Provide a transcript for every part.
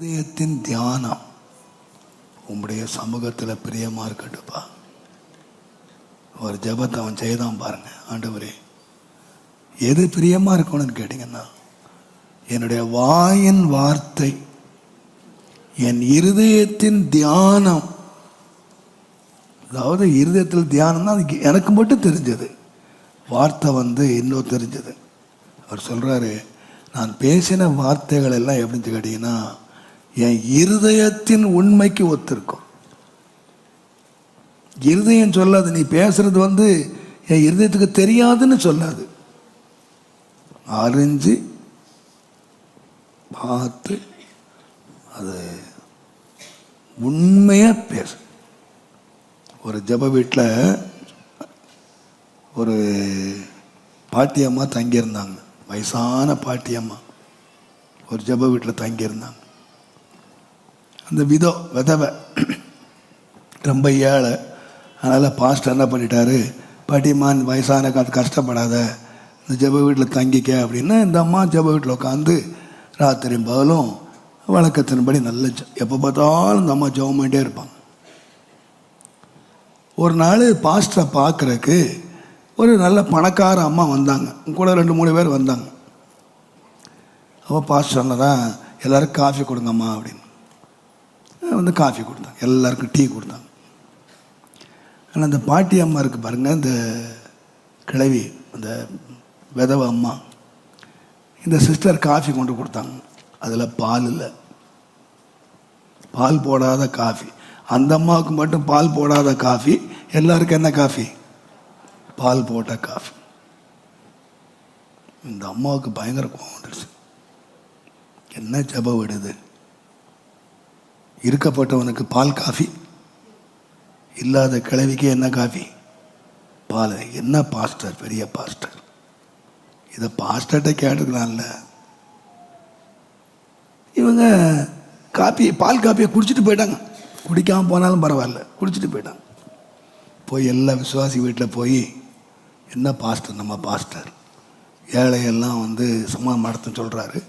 இதயத்தின் தியானம் உங்களுடைய சமூகத்தில் பிரியமாக இருக்கட்டுப்பா ஒரு ஜெபத்தை அவன் செய்தான் பாருங்க ஆண்டவரே. எது பிரியமாக இருக்கணும்னு கேட்டிங்கன்னா என்னுடைய வாயின் வார்த்தை என் இருதயத்தின் தியானம். அதாவது இருதயத்தில் தியானம்னா அது எனக்கு மட்டும் தெரிஞ்சது. வார்த்தை வந்து இன்னும் தெரிஞ்சது. அவர் சொல்கிறாரு நான் பேசின வார்த்தைகள் எல்லாம் எப்படின்னு கேட்டிங்கன்னா என் இருதயத்தின் உண்மைக்கு ஒத்திருக்கும். இருதயம் சொல்லாது நீ பேசுறது வந்து என் இருதயத்துக்கு தெரியாதுன்னு சொல்லாது. அறிஞ்சு பார்த்து அது உண்மையாக பேசு. ஒரு ஜெப வீட்டில் ஒரு பாட்டியம்மா தங்கியிருந்தாங்க. வயசான பாட்டியம்மா ஒரு ஜெப வீட்டில் தங்கியிருந்தாங்க. அந்த விதோ விதவை. ரொம்ப ஏழை. அதனால் பாஸ்டர் என்ன பண்ணிட்டாரு? பாட்டியம்மா வயசான காலத்து கஷ்டப்படாத. இந்த ஜப வீட்டில் தங்கிக்க அப்படின்னு இந்த அம்மா ஜப வீட்டில் உட்காந்து ராத்திரி பகலும் வழக்கத்தின்படி நல்ல எப்போ பார்த்தாலும் இந்த அம்மா ஜெபம் பண்ணிட்டே இருப்பாங்க. ஒரு நாள் பாஸ்டரை பார்க்குறக்கு ஒரு நல்ல பணக்கார அம்மா வந்தாங்க. கூட ரெண்டு மூணு பேர் வந்தாங்க. அப்போ பாஸ்டர் சொன்னதான் எல்லோரும் காஃபி கொடுங்கம்மா அப்படின்னு. வந்து காஃபி கொடுத்தாங்க எல்லாருக்கும் டீ கொடுத்தாங்க ஆனால் அந்த பாட்டி அம்மா இருக்கு பாருங்கள் இந்த கிழவி அந்த விதவ அம்மா இந்த சிஸ்டர் காஃபி கொண்டு கொடுத்தாங்க. அதில் பால் இல்லை. பால் போடாத காஃபி. அந்த அம்மாவுக்கு மட்டும் பால் போடாத காஃபி. எல்லாருக்கும் என்ன காஃபி? பால் போட்ட காஃபி. இந்த அம்மாவுக்கு பயங்கர கோவம் வந்துடுச்சு என்ன ஜப விடுது? இருக்கப்பட்டவனுக்கு பால் காஃபி? இல்லாத கிழவிக்கு என்ன காஃபி? பால். என்ன பாஸ்டர்? பெரிய பாஸ்டர். இதை பாஸ்டர்கிட்ட கேட்டுக்கலாம்ல. இவங்க காப்பி பால் காப்பியை குடிச்சிட்டு போயிட்டாங்க. குடிக்காமல் போனாலும் பரவாயில்ல. குடிச்சிட்டு போயிட்டாங்க. போய் எல்லா விசுவாசி வீட்டில் போய் என்ன பாஸ்டர்? நம்ம பாஸ்டர். ஏழையெல்லாம் வந்து சும்மா மடத்துன்னு சொல்கிறாரு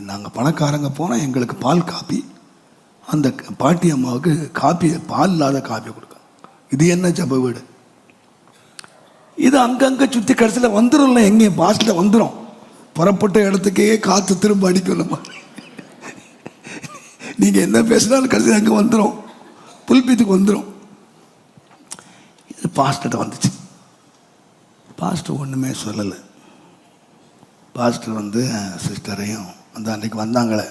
நாங்கள் பணக்காரங்க போனால் எங்களுக்கு பால் காப்பி அந்த பாட்டி அம்மாவுக்கு காப்பி பால் இல்லாத காப்பி கொடுக்கும் இது என்ன ஜப வீடு? இது அங்கங்கே சுற்றி கடைசியில் வந்துடும்ல எங்கேயும் பாஸ்டில் வந்துடும் புறப்பட்ட இடத்துக்கே காற்று திரும்ப அடிக்கும் நம்ம நீங்கள் என்ன பேசினாலும் கடைசியில் அங்கே வந்துடும் புல்பீத்துக்கு வந்துடும் இது பாஸ்டர்கிட்ட வந்துச்சு. பாஸ்டர் ஒன்றுமே சொல்லலை. பாஸ்டர் வந்து சிஸ்டரையும் அந்த அன்றைக்கு வந்தாங்களே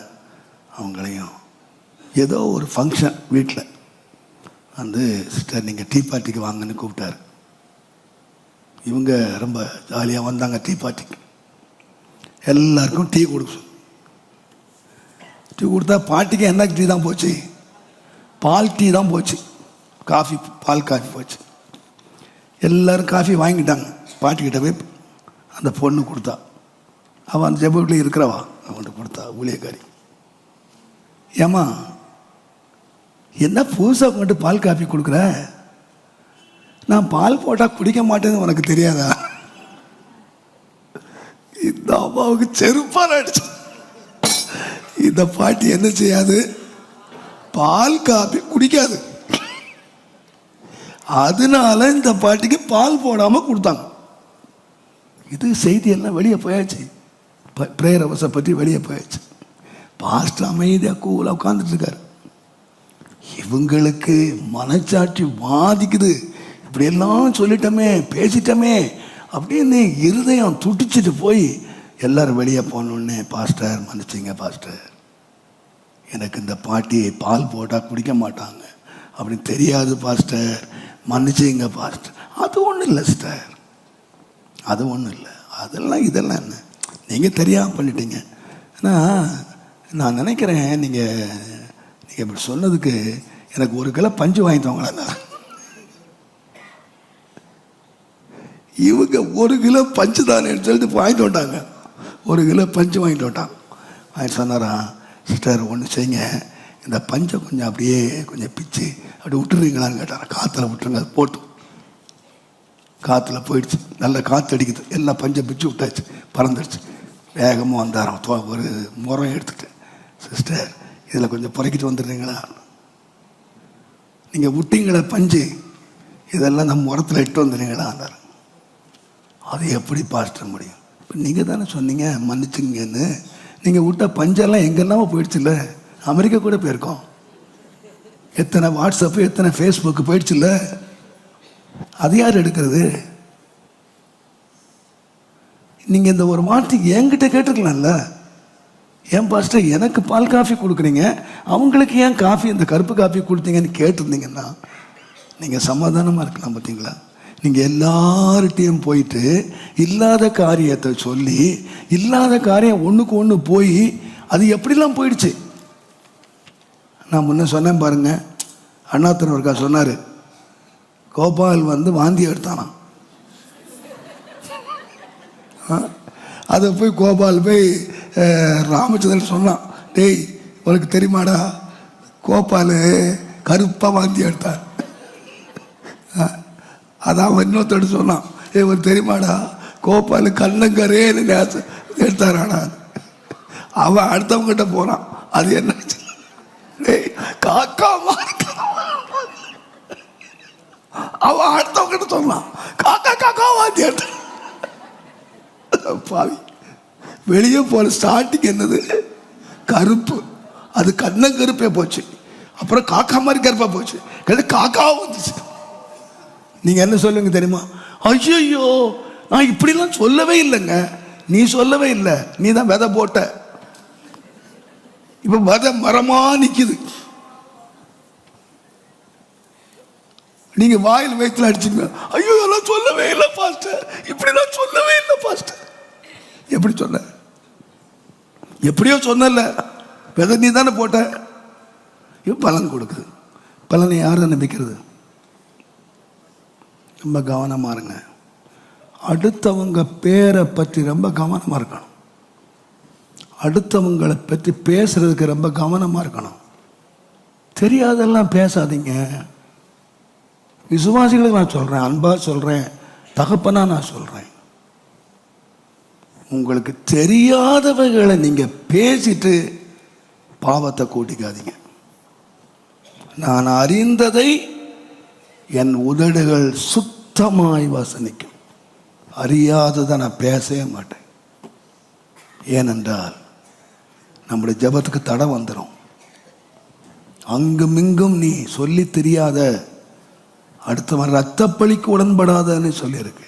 அவங்களையும். ஏதோ ஒரு ஃபங்க்ஷன் வீட்டில் வந்து சிஸ்டர் நீங்கள் டீ பார்ட்டிக்கு வாங்கன்னு கூப்பிட்டாரு. இவங்க ரொம்ப ஜாலியாக வந்தாங்க டீ பார்ட்டிக்கு எல்லாருக்கும் டீ கொடுக்கும் டீ கொடுத்தா பாட்டிக்கு என்ன டீ தான் போச்சு? பால் டீ தான் போச்சு. காஃபி பால் காஃபி போச்சு. எல்லோரும் காஃபி வாங்கிட்டாங்க. பாட்டிக்கிட்ட போய் அந்த பொண்ணு கொடுத்தா. அவன் அந்த ஜெப வீட்டில் இருக்கிறவா? அவன்கிட்ட கொடுத்தா ஊழியக்காரி. ஏம்மா என்ன புதுசாக கொண்டு பால் காப்பி கொடுக்குற? நான் பால் போட்டால் குடிக்க மாட்டேன்னு உனக்கு தெரியாதா? இந்த அம்மாவுக்கு செருப்பால் அடிச்சு. இந்த பாட்டி என்ன செய்யாது? பால் காபி குடிக்காது. அதனால இந்த பாட்டிக்கு பால் போடாம கொடுத்தாங்க. இது செய்தி எல்லாம் வெளியே போயாச்சு. ப்ரேயர் அவசை பற்றி வெளியே போயாச்சு. பாஸ்டர் அமைதியாக கூலாக உட்காந்துட்டு இருக்காரு. இவங்களுக்கு மனச்சாட்சி பாதிக்குது இப்படியெல்லாம் சொல்லிட்டோமே பேசிட்டோமே அப்படின்னு இருதயம் துடிச்சிட்டு போய் எல்லாரும் வெளியே போனோடனே பாஸ்டர் மன்னிச்சிங்க பாஸ்டர். எனக்கு இந்த பாட்டி பால் போட்டால் குடிக்க மாட்டாங்க. அப்படின்னு தெரியாது பாஸ்டர். மன்னிச்சிங்க பாஸ்டர். அது ஒன்றும் இல்லை சிஸ்டர். அது ஒன்றும் இல்லை. அதெல்லாம் இதெல்லாம் என்ன? நீங்கள் தெரியாமல் பண்ணிட்டீங்க. ஆனால் நான் நினைக்கிறேன் நீங்கள் நீங்கள் இப்படி சொன்னதுக்கு எனக்கு ஒரு கிலோ பஞ்சு வாங்கி தவங்களா இவங்க ஒரு கிலோ பஞ்சு தானேன்னு சொல்லிட்டு வாங்கிட்டு வந்தாங்க ஒரு கிலோ பஞ்சு வாங்கிட்டு வந்தான் வாங்கிட்டு சொன்னாராம் சிஸ்டர் ஒன்று செய்யுங்க. இந்த பஞ்சை கொஞ்சம் அப்படியே கொஞ்சம் பிச்சு அப்படி விட்டுருவீங்களான்னு கேட்டாராம் காற்றுல விட்டுருங்க அது போட்டும். காற்றுல போயிடுச்சு. நல்ல காற்று அடிக்குது. எல்லாம் பஞ்சை பிச்சு விட்டாச்சு. பறந்துடுச்சு. வேகமாக வந்தாராம். ஒரு முறம் எடுத்துட்டு சிஸ்டர் இதில் கொஞ்சம் புறக்கிட்டு வந்துடுறீங்களா? நீங்கள் விட்டீங்களே பஞ்சு இதெல்லாம் நம்ம உரத்தில் இட்டு வந்துடுறீங்களான்னாரு அது எப்படி பாஸ்டர் முடியும்? இப்போ நீங்கள் தானே சொன்னீங்க மன்னிச்சுங்கன்னு. நீங்கள் விட்ட பஞ்செல்லாம் எங்கெல்லாமோ போயிடுச்சுல்ல? அமெரிக்கா கூட போயிருக்கோம். எத்தனை வாட்ஸ்அப்பு எத்தனை ஃபேஸ்புக்கு போயிடுச்சுல்ல? அது யார் எடுக்கிறது? நீங்கள் இந்த ஒரு வார்த்தைக்கு என்கிட்ட கேட்டுருக்கலாம்ல? ஏன் பாஸ்டர் எனக்கு பால் காஃபி கொடுக்குறீங்க அவங்களுக்கு ஏன் காஃபி இந்த கருப்பு காஃபி கொடுத்தீங்கன்னு கேட்டிருந்தீங்கன்னா நீங்கள் சமாதானமாக இருக்கலாம் பார்த்தீங்களா? நீங்கள் எல்லார்கிட்டையும் போயிட்டு இல்லாத காரியத்தை சொல்லி இல்லாத காரியம் ஒன்றுக்கு ஒன்று போய் அது எப்படிலாம் போயிடுச்சு? நான் முன்ன சொன்னேன் பாருங்க. அண்ணாத்தன் ஒருக்கா சொன்னார். கோபால் வந்து வாந்தி எடுத்தானாம் ஆ, அதை போய் கோபால் போய் ராமச்சந்திரன் சொன்னான் டேய் உனக்கு தெரியுமாடா? கோபால் கருப்பாக வாந்தி எடுத்தார். ஆ, அதான் இன்னொருத்தடு சொன்னான் ஏய் உனக்கு தெரியுமாடா? கோபால் கண்ணங்கரேன்னு நேச எடுத்தாராடா. அவன் அடுத்தவங்கிட்ட போனான் அது என்ன? டேய் காக்கா அவன் அடுத்தவங்கிட்ட சொன்னான் காக்கா காக்கா வாந்தி எடுத்தான் பாவி. வெளியே போன ஸ்டார்டிங் என்னது? கருப்பு. அது கண்ணம் கருப்பே போச்சு. அப்புறம் காக்கா மாதிரி கருப்பாக போச்சு. கடைசி காக்காவும் வந்துச்சு. நீங்க என்ன சொல்லுங்க தெரியுமா? ஐயோ நான் இப்படிலாம் சொல்லவே இல்லைங்க. நீ சொல்லவே இல்லை. நீ தான் விதை போட்ட. இப்போ விதை மரமா நிக்குது. நீங்கள் வாயில் வயிற்றுல அடிச்சுங்க ஐயோ நான் சொல்லவே இல்லை பாஸ்டர். இப்படி நான் எப்படி சொன்ன? எப்படியோ சொன்னல விதை நீ தானே போட்ட? இப்போ பலன் கொடுக்குது. பலனை யாரும் நம்பிக்கிறது ரொம்ப கவனமாக இருங்க. அடுத்தவங்க பேரை பற்றி ரொம்ப கவனமாக இருக்கணும். அடுத்தவங்களை பற்றி பேசுறதுக்கு ரொம்ப கவனமாக இருக்கணும். தெரியாதெல்லாம் பேசாதீங்க. விசுவாசிகளுக்கு நான் சொல்கிறேன் அன்பாக சொல்கிறேன் தகப்பனா நான் சொல்கிறேன் உங்களுக்கு தெரியாதவைகளை நீங்கள் பேசிட்டு பாவத்தை கூட்டிக்காதீங்க. நான் அறிந்ததை என் உதடுகள் சுத்தமாய் வசனிக்கும். அறியாததை நான் பேசவே மாட்டேன். ஏனென்றால் நம்முடைய ஜெபத்துக்கு தடை வந்துடும் அங்குமிங்கும் நீ சொல்லி தெரியாத அடுத்தவன் ரத்தப்பழிக்கு உடன்படாதன்னு சொல்லியிருக்கு.